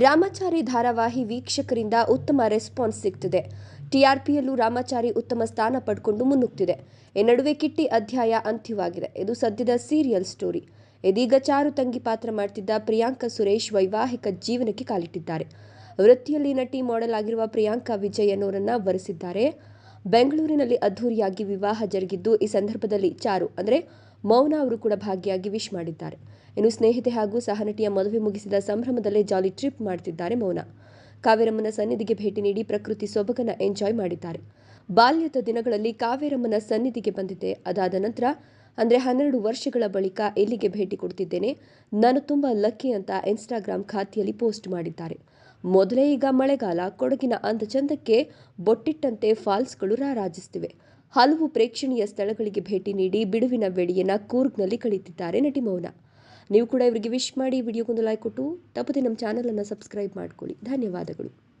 ರಾಮಾಚಾರಿ ಧಾರಾವಾಹಿ ವೀಕ್ಷಕರಿಂದ ಉತ್ತಮ ರೆಸ್ಪಾನ್ಸ್ ಸಿಗ್ತಿದೆ. ಟಿಆರ್ಪಿಯಲ್ಲೂ ರಾಮಾಚಾರಿ ಉತ್ತಮ ಸ್ಥಾನ ಪಡ್ಕೊಂಡು ಮುನ್ನುಗ್ತಿದೆ. ಈ ನಡುವೆ ಕಿಟ್ಟಿ ಅಧ್ಯಾಯ ಅಂತ್ಯವಾಗಿದೆ. ಇದು ಸದ್ಯದ ಸೀರಿಯಲ್ ಸ್ಟೋರಿ. ಇದೀಗ ಚಾರು ತಂಗಿ ಪಾತ್ರ ಮಾಡ್ತಿದ್ದ ಪ್ರಿಯಾಂಕಾ ಸುರೇಶ್ ವೈವಾಹಿಕ ಜೀವನಕ್ಕೆ ಕಾಲಿಟ್ಟಿದ್ದಾರೆ. ವೃತ್ತಿಯಲ್ಲಿ ನಟಿ ಮಾಡೆಲ್ ಆಗಿರುವ ಪ್ರಿಯಾಂಕಾ ವಿಜಯ್ ಅನ್ನೋರನ್ನ ವರಿಸಿದ್ದಾರೆ. ಬೆಂಗಳೂರಿನಲ್ಲಿ ಅದ್ಧೂರಿಯಾಗಿ ವಿವಾಹ ಜರುಗಿದ್ದು, ಈ ಸಂದರ್ಭದಲ್ಲಿ ಚಾರು, ಅಂದರೆ ಮೌನ ಅವರು ಕೂಡ ಭಾಗಿಯಾಗಿ ವಿಶ್ ಮಾಡಿದ್ದಾರೆ. ಇನ್ನು ಸ್ನೇಹಿತೆ ಹಾಗೂ ಸಹನಟಿಯ ಮದುವೆ ಮುಗಿಸಿದ ಸಂಭ್ರಮದಲ್ಲೇ ಜಾಲಿ ಟ್ರಿಪ್ ಮಾಡ್ತಿದ್ದಾರೆ ಮೌನ. ಕಾವೇರಮ್ಮನ ಸನ್ನಿಧಿಗೆ ಭೇಟಿ ನೀಡಿ ಪ್ರಕೃತಿ ಸೊಬಗನ ಎಂಜಾಯ್ ಮಾಡಿದ್ದಾರೆ. ಬಾಲ್ಯದ ದಿನಗಳಲ್ಲಿ ಕಾವೇರಮ್ಮನ ಸನ್ನಿಧಿಗೆ ಬಂದಿದ್ದೆ. ಅದಾದ ನಂತರ ಅಂದರೆ ಹನ್ನೆರಡು ವರ್ಷಗಳ ಬಳಿಕ ಇಲ್ಲಿಗೆ ಭೇಟಿ ಕೊಡ್ತಿದ್ದೇನೆ. ನಾನು ತುಂಬ ಲಕ್ಕಿ ಅಂತ ಇನ್ಸ್ಟಾಗ್ರಾಮ್ ಖಾತೆಯಲ್ಲಿ ಪೋಸ್ಟ್ ಮಾಡಿದ್ದಾರೆ. ಮೊದಲೇ ಈಗ ಮಳೆಗಾಲ, ಕೊಡಗಿನ ಅಂದಚಂದಕ್ಕೆ ಬೊಟ್ಟಿಟ್ಟಂತೆ ಫಾಲ್ಸ್ಗಳು ರಾರಾಜಿಸ್ತಿವೆ ಹಲವು ಪ್ರೇಕ್ಷಣೀಯ ಸ್ಥಳಗಳಿಗೆ ಭೇಟಿ ನೀಡಿ ಬಿಡುವಿನ ವೇಳೆಯನ್ನ ಕೂರ್ಗ್ನಲ್ಲಿ ಕಳೀತಿದ್ದಾರೆ ನಟಿ ಮೌನ. ನೀವು ಕೂಡ ಇವರಿಗೆ ವಿಶ್ ಮಾಡಿ ವಿಡಿಯೋಗೊಂದು ಲೈಕ್ ಕೊಟ್ಟು ತಪ್ಪದೆ ನಮ್ಮ ಚಾನಲನ್ನು ಸಬ್ಸ್ಕ್ರೈಬ್ ಮಾಡ್ಕೊಳ್ಳಿ. ಧನ್ಯವಾದಗಳು.